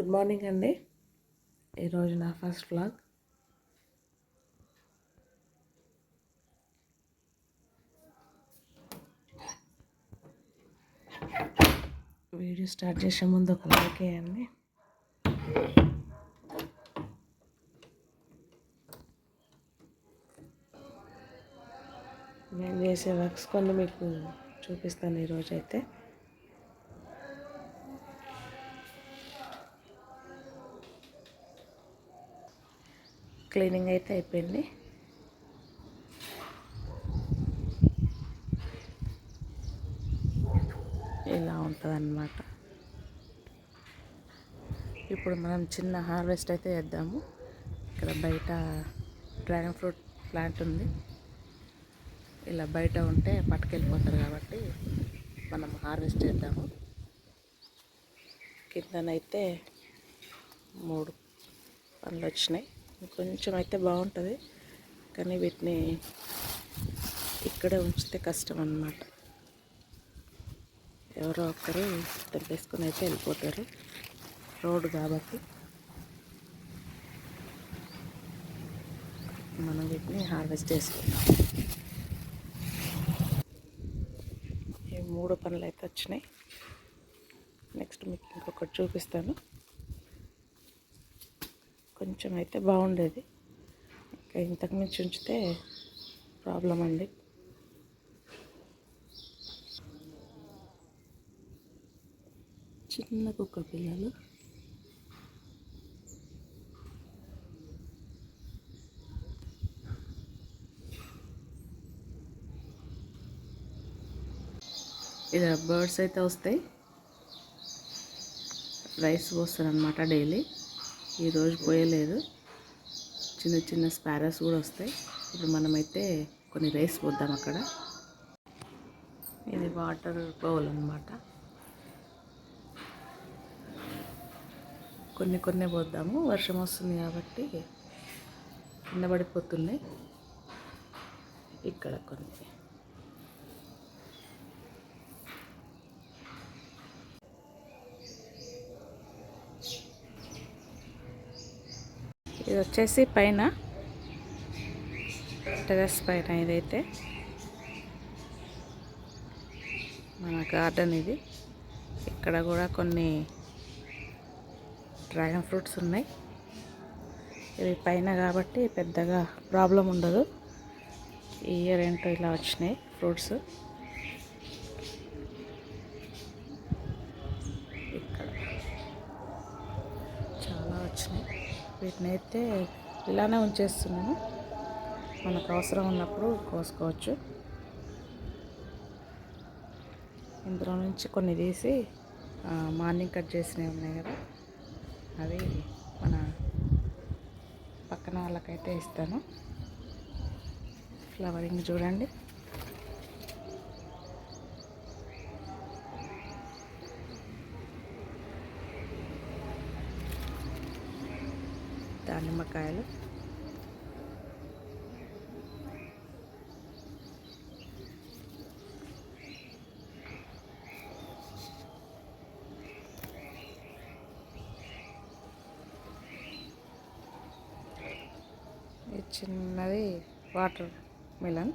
Good morning అండి ఈరోజు నా ఫస్ట్ వ్లాగ్ వీడియో స్టార్ట్ చేసే ముందు ఒక లైక్ వేయండి. నేను చేసే వర్క్స్ కొన్ని మీకు చూపిస్తాను ఈరోజు అయితే క్లీనింగ్ అయితే అయిపోయింది. ఇలా ఉంటుందన్నమాట. ఇప్పుడు మనం చిన్న హార్వెస్ట్ అయితే చేద్దాము. ఇక్కడ బయట డ్రాగన్ ఫ్రూట్ ప్లాంట్ ఉంది. ఇలా బయట ఉంటే పట్టుకెళ్ళిపోతారు కాబట్టి మనం హార్వెస్ట్ చేద్దాము. కిందనైతే మూడు పనులు వచ్చినాయి. కొంచెం అయితే బాగుంటుంది. కానీ వీటిని ఇక్కడే ఉంచితే కష్టం అన్నమాట. ఎవరో ఒక్కరు తెంపేసుకొని అయితే వెళ్ళిపోతారు. రోడ్డు కాబట్టి మనం వీటిని హార్వెస్ట్ చేసుకుందాం. ఈ మూడు పనులు అయితే వచ్చినాయి. నెక్స్ట్ మీకు ఇంకొకటి చూపిస్తాను. కొంచెం అయితే బాగుండేది. ఇంకా ఇంతకు మించి ఉంచితే ప్రాబ్లం అండి. చిన్న కుక్క పిల్లలు. ఇది బర్డ్స్ అయితే వస్తాయి. రైస్ పోస్తాను అనమాట డైలీ. ఈరోజు పోయలేదు. చిన్న చిన్న స్పారస్ కూడా వస్తాయి. ఇప్పుడు మనమైతే కొన్ని రైస్ పోద్దాం అక్కడ. ఇది వాటర్ బౌల్ అనమాట కొన్ని కొన్ని పోద్దాము. వర్షం వస్తుంది కాబట్టి కింద పడిపోతున్నాయి. ఇక్కడ కొన్ని. ఇది వచ్చేసి పైన టెరస్ పైన ఇదైతే మన గార్డెన్ ఇది. ఇక్కడ కూడా కొన్ని డ్రాగన్ ఫ్రూట్స్ ఉన్నాయి. ఇవి పైన కాబట్టి పెద్దగా ప్రాబ్లం ఉండదు. ఈ ఇయర్ ఏంటో ఇలా వచ్చినాయి ఫ్రూట్స్ ఇక్కడ చాలా వచ్చినాయి వీటిని అయితే ఇలానే ఉంచేస్తున్నాను. మనకు అవసరం ఉన్నప్పుడు కోసుకోవచ్చు. ఇందులో నుంచి కొన్ని తీసి మార్నింగ్ కట్ చేసినవి ఉన్నాయి కదా అవి మన పక్కన వాళ్ళకైతే ఇస్తాను. ఫ్లవరింగ్ చూడండి. దానిమ్మకాయలు. చిన్నది వాటర్ మిలన్.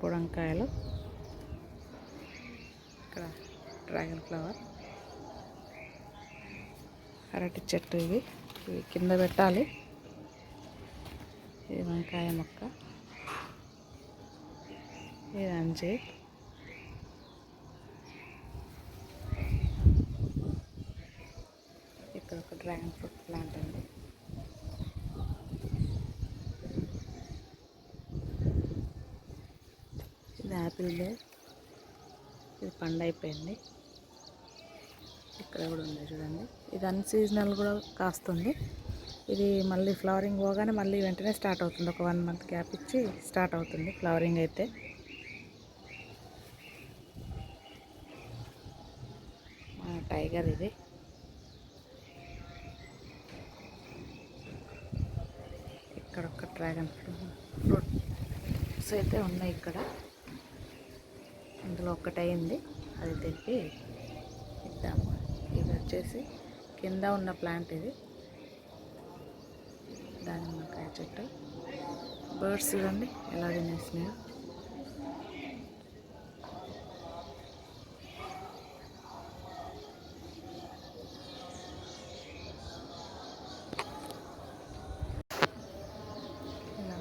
బుడంకాయలు. ఇక్కడ డ్రాగన్ ఫ్లవర్. అరటి చెట్టు ఇవి ఇవి కింద పెట్టాలి. ఇది వంకాయ మొక్క. ఇది అంజి. ఇక్కడ ఒక డ్రాగన్ ఫ్రూట్ ప్లాంట్ ఉంది. ఇది యాపిల్ ఇది పండు అయిపోయింది ఇక్కడ కూడా ఉంది చూడండి. ఇది అన్సీజనల్ కూడా కాస్తుంది. ఇది మళ్ళీ ఫ్లవరింగ్ పోగానే మళ్ళీ వెంటనే స్టార్ట్ అవుతుంది. ఒక వన్ మంత్ గ్యాప్ ఇచ్చి స్టార్ట్ అవుతుంది ఫ్లవరింగ్ అయితే. మన టైగర్ ఇది. ఇక్కడ ఒక డ్రాగన్ ఫ్రూట్స్ అయితే ఉన్నాయి ఇక్కడ. ఇందులో ఒకటైంది. అయింది అది తెప్పి ఇద్దాము. వచ్చేసి కింద ఉన్న ప్లాంట్ ఇది. దానిమ్మకాయ చెట్టు బర్డ్స్ చూడండి ఎలా తినేసినాయో.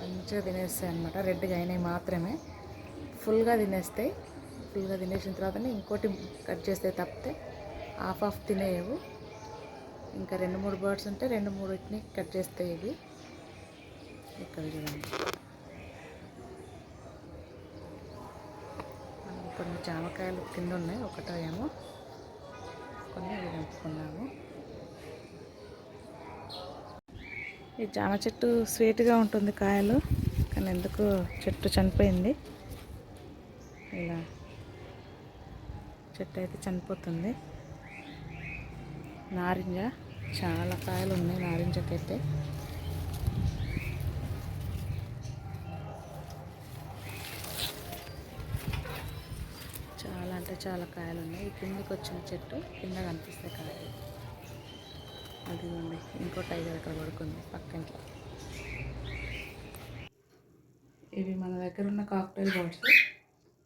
మంచిగా తినేస్తాయి అనమాట రెడ్గా అయినాయి మాత్రమే. ఫుల్గా తినేస్తాయి ఫుల్గా తినేసిన తర్వాతనే ఇంకోటి కట్ చేస్తే తప్పితే హాఫ్ హాఫ్ తినేయవు. ఇంకా రెండు మూడు బర్డ్స్ ఉంటే రెండు మూడింటిని కట్ చేస్తాయి ఇవి. ఇక్కడ చూడండి కొన్ని జామకాయలు కింద ఉన్నాయి. ఒకటో ఏమో. కొన్ని అవి తెంపుకున్నాము. ఈ జామ చెట్టు స్వీట్గా ఉంటుంది కాయలు. కానీ ఎందుకు చెట్టు చనిపోయింది. ఇలా చెట్టు అయితే చనిపోతుంది. నారింజ చాలా కాయలు ఉన్నాయి నారింజకైతే. చాలా అంటే చాలా కాయలు ఉన్నాయి ఈ కిందకి వచ్చిన చెట్టు కింద కనిపిస్తాయి కాయలు. అదిగోండి ఇంకో టైగర్ అక్కడ పడుకుంది పక్కింట్లో. ఇవి మన దగ్గర ఉన్న కాక్టైల్ బర్డ్స్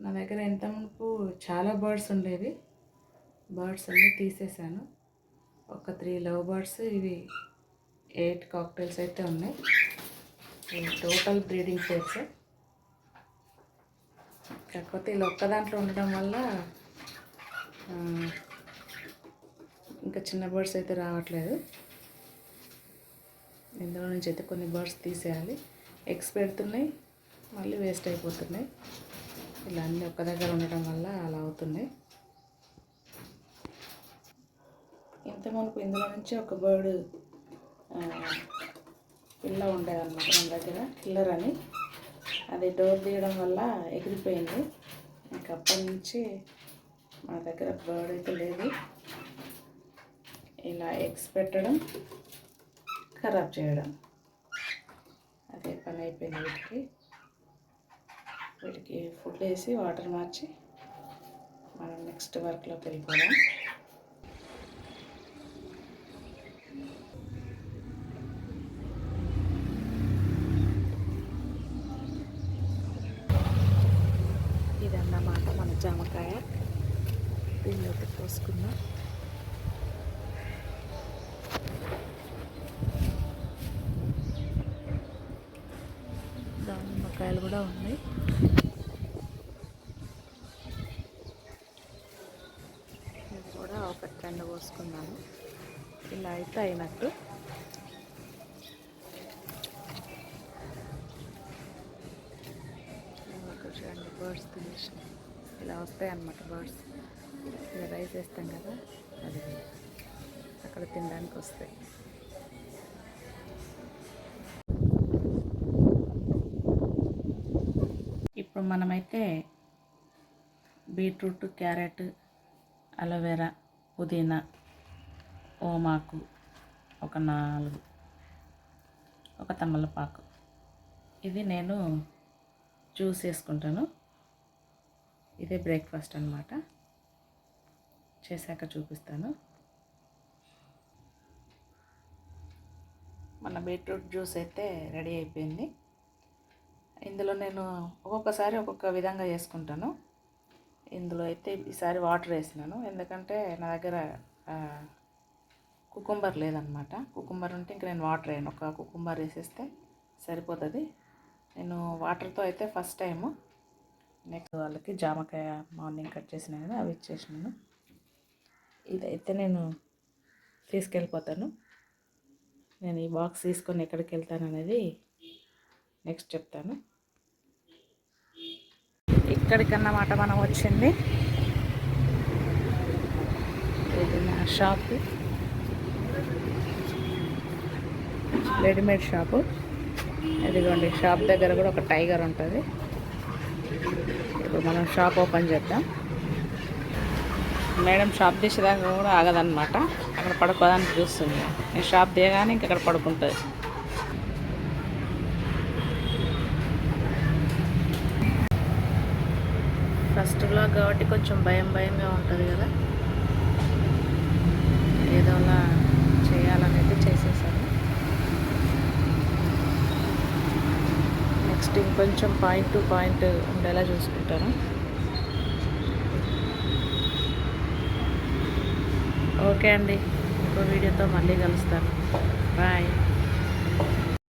నా దగ్గర ఎంత చాలా బర్డ్స్ ఉండేవి. బర్డ్స్ అన్నీ తీసేసాను. ఒక త్రీ లవ్ బర్డ్స్ ఇవి ఎయిట్ కాక్టైల్స్ అయితే ఉన్నాయి. టోటల్ బ్రీడింగ్ పేర్స్ కాకపోతే ఇలా ఒక్క దాంట్లో ఉండడం వల్ల ఇంకా చిన్న బర్డ్స్ అయితే రావట్లేదు. ఇందులో నుంచి అయితే కొన్ని బర్డ్స్ తీసేయాలి. ఎగ్స్ పెడుతున్నాయి మళ్ళీ వేస్ట్ అయిపోతున్నాయి. ఇలా అన్నీ ఒక్క దగ్గర ఉండటం వల్ల అలా అవుతున్నాయి. ఇంత మనకు ఇందులో నుంచి ఒక బర్డ్ పిల్ల ఉండేదన్నమాట మన దగ్గర కిల్లర్ అని. అది డోర్ తీయడం వల్ల ఎగిరిపోయింది. ఇంకా అప్పటి నుంచి మన దగ్గర బర్డ్ అయితే లేదు. ఇలా ఎగ్స్ పెట్టడం ఖరాబ్ చేయడం. అదే పని అయిపోయింది వీటికి. వీటికి ఫుడ్ వేసి వాటర్ మార్చి మనం నెక్స్ట్ వర్క్లోకి వెళ్ళిపోదాం ఇదన్నమాట మన జామకాయ దీనిలోకి పోసుకుందాం దానిమ్మకాయలు కూడా ఉంది. ఇది కూడా ఒక రెండు పోసుకున్నాను ఇలా అయితే అయినట్టు. చూడండి బర్డ్స్ తినేసి ఇలా వస్తాయి అన్నమాట బర్డ్స్ ఇలా రైస్ వేస్తాం కదా అది అక్కడ తినడానికి వస్తాయి మనమైతే బీట్రూట్ క్యారెట్ అలోవెరా పుదీనా ఓమాకు ఒక నాలుగు ఒక తమలపాకు. ఇది నేను జ్యూస్ వేసుకుంటాను ఇదే బ్రేక్ఫాస్ట్ అనమాట చేశాక చూపిస్తాను. మన బీట్రూట్ జ్యూస్ అయితే రెడీ అయిపోయింది. ఇందులో నేను ఒక్కొక్కసారి ఒక్కొక్క విధంగా చేసుకుంటాను. ఇందులో అయితే ఈసారి వాటర్ వేసినాను. ఎందుకంటే నా దగ్గర కుకుంబర్ లేదనమాట. కుకుంబర్ ఉంటే ఇంక నేను వాటర్ వేయను. ఒక కుకుంబర్ వేసేస్తే సరిపోతుంది. నేను వాటర్తో అయితే ఫస్ట్ టైము నెక్స్ట్ వాళ్ళకి జామకాయ మార్నింగ్ కట్ చేసిన కదా అవి ఇచ్చేసినాను. ఇదైతే నేను తీసుకెళ్ళిపోతాను. నేను ఈ బాక్స్ తీసుకొని ఎక్కడికి వెళ్తాను అనేది నెక్స్ట్ చెప్తాను. ఇక్కడికన్నమాట మనం వచ్చింది. ఇది నా షాప్. Readymade shop. ఇదిగోండి షాప్ దగ్గర కూడా ఒక టైగర్ ఉంటుంది. ఇప్పుడు మనం షాప్ ఓపెన్ చేద్దాం. మేడం షాప్ తీసేదాకా కూడా ఆగదన్నమాట. అక్కడ పడుకోదానికి చూస్తుంది. నేను షాప్ దిగగానే ఇంక అక్కడ పడుకుంటుంది. ఫస్ట్ బ్లాగ్ కాబట్టి కొంచెం భయం భయంగా ఉంటుంది కదా. ఏదోలా చేయాలనేది చేసేసాను. నెక్స్ట్ ఇంకొంచెం పాయింట్ టు పాయింట్ ఉండేలా చూసుకుంటాను. ఓకే అండి. ఇంకో వీడియోతో మళ్ళీ కలుస్తాను. బాయ్.